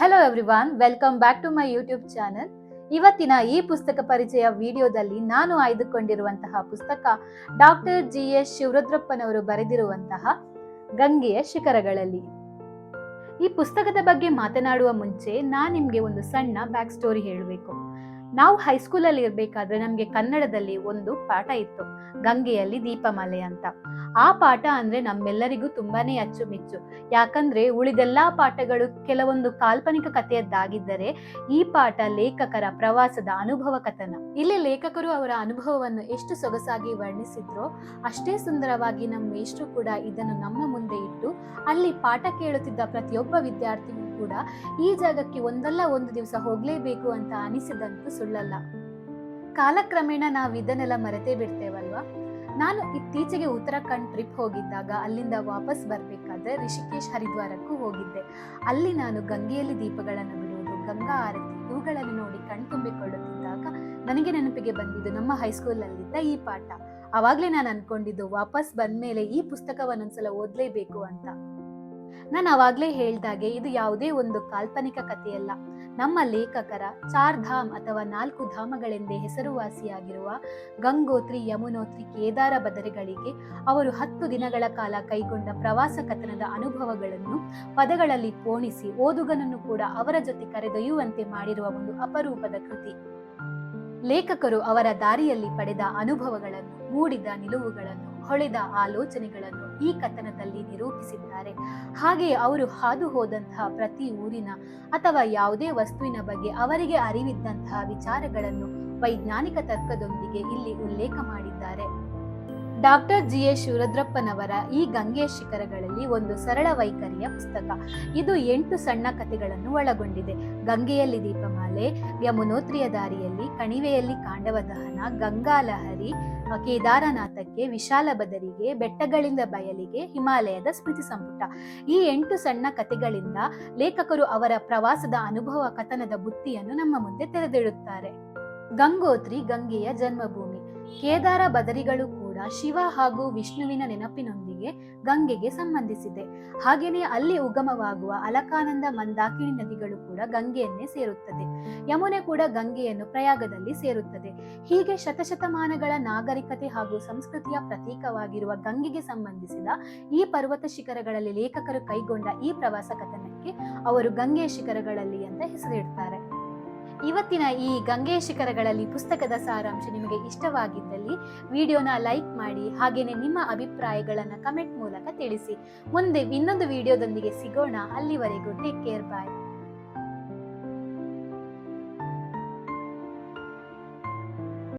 Hello everyone welcome back to my YouTube channel ಇವತ್ತಿನ ಈ ಪುಸ್ತಕ ಪರಿಚಯ ವಿಡಿಯೋದಲ್ಲಿ ನಾನು ಆಯ್ದುಕೊಂಡಿರುವಂತಹ ಪುಸ್ತಕ ಡಾಕ್ಟರ್ ಜಿ ಎಸ್ ಶಿವರುದ್ರಪ್ಪನವರು ಬರೆದಿರುವಂತಹ ಗಂಗೆಯ ಶಿಖರಗಳಲ್ಲಿ. ಈ ಪುಸ್ತಕದ ಬಗ್ಗೆ ಮಾತನಾಡುವ ಮುಂಚೆ ನಾನು ನಿಮಗೆ ಒಂದು ಸಣ್ಣ ಬ್ಯಾಕ್ ಸ್ಟೋರಿ ಹೇಳಬೇಕು. ನಾವು ಹೈಸ್ಕೂಲಲ್ಲಿ ಇರಬೇಕಾದ್ರೆ ನಮಗೆ ಕನ್ನಡದಲ್ಲಿ ಒಂದು ಪಾಠ ಇತ್ತು, ಗಂಗೆಯಲ್ಲಿ ದೀಪಮಾಲೆ ಅಂತ. ಆ ಪಾಠ ಅಂದ್ರೆ ನಮ್ಮೆಲ್ಲರಿಗೂ ತುಂಬಾನೇ ಅಚ್ಚುಮೆಚ್ಚು. ಯಾಕಂದ್ರೆ ಉಳಿದೆಲ್ಲಾ ಪಾಠಗಳು ಕೆಲವೊಂದು ಕಾಲ್ಪನಿಕ ಕಥೆಯದ್ದಾಗಿದ್ದರೆ ಈ ಪಾಠ ಲೇಖಕರ ಪ್ರವಾಸದ ಅನುಭವ ಕಥನ. ಇಲ್ಲಿ ಲೇಖಕರು ಅವರ ಅನುಭವವನ್ನು ಎಷ್ಟು ಸೊಗಸಾಗಿ ವರ್ಣಿಸಿದ್ರೋ ಅಷ್ಟೇ ಸುಂದರವಾಗಿ ನಮ್ಮ ಮೇಷ್ಟ್ರು ಕೂಡ ಇದನ್ನು ನಮ್ಮ ಮುಂದೆ ಇಟ್ಟು ಅಲ್ಲಿ ಪಾಠ ಕೇಳುತ್ತಿದ್ದ ಪ್ರತಿಯೊಬ್ಬ ವಿದ್ಯಾರ್ಥಿಗೂ ಕೂಡ ಈ ಜಾಗಕ್ಕೆ ಒಂದಲ್ಲ ಒಂದು ದಿವಸ ಹೋಗ್ಲೇಬೇಕು ಅಂತ ಅನಿಸಿದಂತೂ ಸುಳ್ಳಲ್ಲ. ಕಾಲಕ್ರಮೇಣ ನಾವು ಇದನ್ನೆಲ್ಲ ಮರೆತೇ ಬಿಡ್ತೇವಲ್ವಾ? ನಾನು ಇತ್ತೀಚೆಗೆ ಉತ್ತರಾಖಂಡ್ ಟ್ರಿಪ್ ಹೋಗಿದ್ದಾಗ ಅಲ್ಲಿಂದ ವಾಪಸ್ ಬರಬೇಕಾದ್ರೆ ರಿಷಿಕೇಶ್ ಹರಿದ್ವಾರಕ್ಕೂ ಹೋಗಿದ್ದೆ. ಅಲ್ಲಿ ನಾನು ಗಂಗೆಯಲ್ಲಿ ದೀಪಗಳನ್ನು ಬಿಡುವುದು, ಗಂಗಾ ಆರತಿ ಇವುಗಳನ್ನು ನೋಡಿ ಕಣ್ತುಂಬಿಕೊಳ್ಳುತ್ತಿದ್ದಾಗ ನನಗೆ ನೆನಪಿಗೆ ಬಂದಿದ್ದು ನಮ್ಮ ಹೈಸ್ಕೂಲಲ್ಲಿದ್ದ ಈ ಪಾಠ. ಅವಾಗಲೇ ನಾನು ಅನ್ಕೊಂಡಿದ್ದು ವಾಪಸ್ ಬಂದ್ಮೇಲೆ ಈ ಪುಸ್ತಕವನ್ನೊಂದ್ಸಲ ಓದಲೇಬೇಕು ಅಂತ. ನಾನು ಅವಾಗಲೇ ಹೇಳ್ದಾಗೆ ಇದು ಯಾವುದೇ ಒಂದು ಕಾಲ್ಪನಿಕ ಕಥೆಯಲ್ಲ. ನಮ್ಮ ಲೇಖಕರ ಚಾರ್ ಧಾಮ್ ಅಥವಾ ನಾಲ್ಕು ಧಾಮಗಳೆಂದೇ ಹೆಸರುವಾಸಿಯಾಗಿರುವ ಗಂಗೋತ್ರಿ, ಯಮುನೋತ್ರಿ, ಕೇದಾರ ಬದರಿಗಳಿಗೆ ಅವರು ಹತ್ತು ದಿನಗಳ ಕಾಲ ಕೈಗೊಂಡ ಪ್ರವಾಸ ಕಥನದ ಅನುಭವಗಳನ್ನು ಪದಗಳಲ್ಲಿ ಪೋಣಿಸಿ ಓದುಗನನ್ನು ಕೂಡ ಅವರ ಜೊತೆ ಕರೆದೊಯ್ಯುವಂತೆ ಮಾಡಿರುವ ಒಂದು ಅಪರೂಪದ ಕೃತಿ. ಲೇಖಕರು ಅವರ ದಾರಿಯಲ್ಲಿ ಪಡೆದ ಅನುಭವಗಳನ್ನು, ಮೂಡಿದ ನಿಲುವುಗಳನ್ನು ಹೊಳೆದ ಆಲೋಚನೆಗಳನ್ನು ಈ ಕಥನದಲ್ಲಿ ನಿರೂಪಿಸಿದ್ದಾರೆ. ಹಾಗೆಯೇ ಅವರು ಹಾದು ಹೋದಂತಹ ಪ್ರತಿ ಊರಿನ ಅಥವಾ ಯಾವುದೇ ವಸ್ತುವಿನ ಬಗ್ಗೆ ಅವರಿಗೆ ಅರಿವಿದ್ದಂತಹ ವಿಚಾರಗಳನ್ನು ವೈಜ್ಞಾನಿಕ ತರ್ಕದೊಂದಿಗೆ ಇಲ್ಲಿ ಉಲ್ಲೇಖ ಮಾಡಿದ್ದಾರೆ. ಡಾಕ್ಟರ್ ಜಿ ಎಸ್ ಶಿವರುದ್ರಪ್ಪನವರ ಈ ಗಂಗೆಯ ಶಿಖರಗಳಲ್ಲಿ ಒಂದು ಸರಳ ವೈಖರಿಯ ಪುಸ್ತಕ. ಇದು ಎಂಟು ಸಣ್ಣ ಕಥೆಗಳನ್ನು ಒಳಗೊಂಡಿದೆ. ಗಂಗೆಯಲ್ಲಿ ದೀಪಮಾಲೆ, ಯಮುನೋತ್ರಿಯ ದಾರಿಯಲ್ಲಿ ಕಣಿವೆಯಲ್ಲಿ ಕಾಂಡವ ದಹನ ಗಂಗಾಲಹರಿ ಕೇದಾರನಾಥಕ್ಕೆ ವಿಶಾಲ ಬದರಿಗೆ, ಬೆಟ್ಟಗಳಿಂದ ಬಯಲಿಗೆ, ಹಿಮಾಲಯದ ಸ್ಮೃತಿ ಸಂಪುಟ. ಈ ಎಂಟು ಸಣ್ಣ ಕಥೆಗಳಿಂದ ಲೇಖಕರು ಅವರ ಪ್ರವಾಸದ ಅನುಭವ, ಕಥನದ ಬುತ್ತಿಯನ್ನು ನಮ್ಮ ಮುಂದೆ ತೆರೆದಿಡುತ್ತಾರೆ. ಗಂಗೋತ್ರಿ ಗಂಗೆಯ ಜನ್ಮಭೂಮಿ. ಕೇದಾರ ಬದರಿಗಳು ಕೂಡ ಶಿವ ಹಾಗೂ ವಿಷ್ಣುವಿನ ನೆನಪಿನೊಂದಿಗೆ ಗಂಗೆಗೆ ಸಂಬಂಧಿಸಿದೆ. ಹಾಗೆಯೇ ಅಲ್ಲಿ ಉಗಮವಾಗುವ ಅಲಕಾನಂದ ಮಂದಾಕಿಣಿ ನದಿಗಳು ಕೂಡ ಗಂಗೆಯನ್ನೇ ಸೇರುತ್ತದೆ. ಯಮುನೆ ಕೂಡ ಗಂಗೆಯನ್ನು ಪ್ರಯಾಗದಲ್ಲಿ ಸೇರುತ್ತದೆ. ಹೀಗೆ ಶತಶತಮಾನಗಳ ನಾಗರಿಕತೆ ಹಾಗೂ ಸಂಸ್ಕೃತಿಯ ಪ್ರತೀಕವಾಗಿರುವ ಗಂಗೆಗೆ ಸಂಬಂಧಿಸಿದ ಈ ಪರ್ವತ ಶಿಖರಗಳಲ್ಲಿ ಲೇಖಕರು ಕೈಗೊಂಡ ಈ ಪ್ರವಾಸ ಕಥನಕ್ಕೆ ಅವರು ಗಂಗೆಯ ಶಿಖರಗಳಲ್ಲಿ ಅಂತ ಹೆಸರಿಡ್ತಾರೆ. ಇವತ್ತಿನ ಈ ಗಂಗೆ ಶಿಖರಗಳಲ್ಲಿ ಪುಸ್ತಕದ ಸಾರಾಂಶ ನಿಮಗೆ ಇಷ್ಟವಾಗಿದ್ದಲ್ಲಿ ವಿಡಿಯೋನ ಲೈಕ್ ಮಾಡಿ ಹಾಗೇನೆ ನಿಮ್ಮ ಅಭಿಪ್ರಾಯಗಳನ್ನು ಕಮೆಂಟ್ ಮೂಲಕ ತಿಳಿಸಿ. ಮುಂದೆ ಇನ್ನೊಂದು ವಿಡಿಯೋದೊಂದಿಗೆ ಸಿಗೋಣ. ಅಲ್ಲಿವರೆಗೂ ಟೇಕ್ ಕೇರ್, ಬಾಯ್.